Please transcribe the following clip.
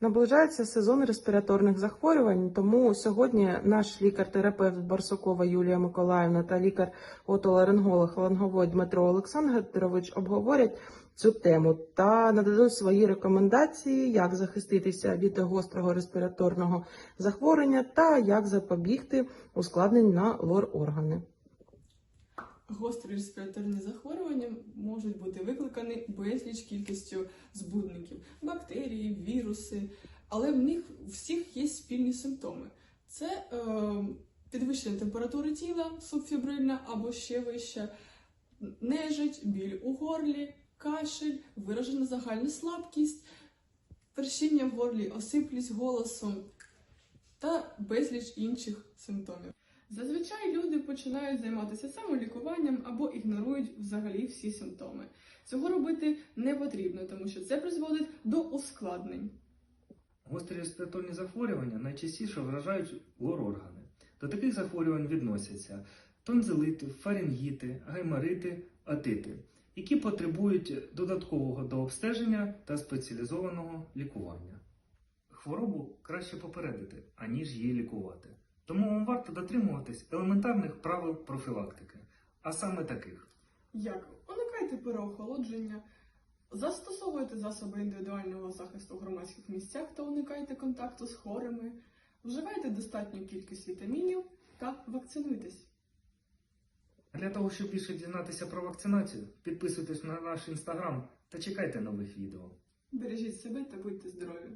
Наближається сезон респіраторних захворювань, тому сьогодні наш лікар-терапевт Барсукова Юлія Миколаївна та лікар-отоларинголог ланговой Дмитро Олександрович обговорять цю тему та нададуть свої рекомендації, як захиститися від гострого респіраторного захворювання та як запобігти ускладнень на лор-органи. Гострі респіраторні захворювання можуть бути викликані безліч кількістю збудників бактерії, віруси, але в них всіх є спільні симптоми. Це е, підвищення температури тіла, субфібрильна або ще вища, нежить, біль у горлі, кашель, виражена загальна слабкість, першіння в горлі, осиплість голосом та безліч інших симптомів. Зазвичай люди починають займатися самолікуванням або ігнорують взагалі всі симптоми. Цього робити не потрібно, тому що це призводить до ускладнень. Гострі респіраторні захворювання найчастіше вражають лор-органи. До таких захворювань відносяться тонзилити, фарингіти, гайморити, атити, які потребують додаткового дообстеження та спеціалізованого лікування. Хворобу краще попередити, аніж її лікувати. Тому вам варто дотримуватись елементарних правил профілактики, а саме таких. Як уникайте переохолодження, застосовуйте засоби індивідуального захисту в громадських місцях та уникайте контакту з хворими, вживайте достатню кількість вітамінів та вакцинуйтесь. Для того, щоб більше дізнатися про вакцинацію, підписуйтесь на наш інстаграм та чекайте нових відео. Бережіть себе та будьте здорові!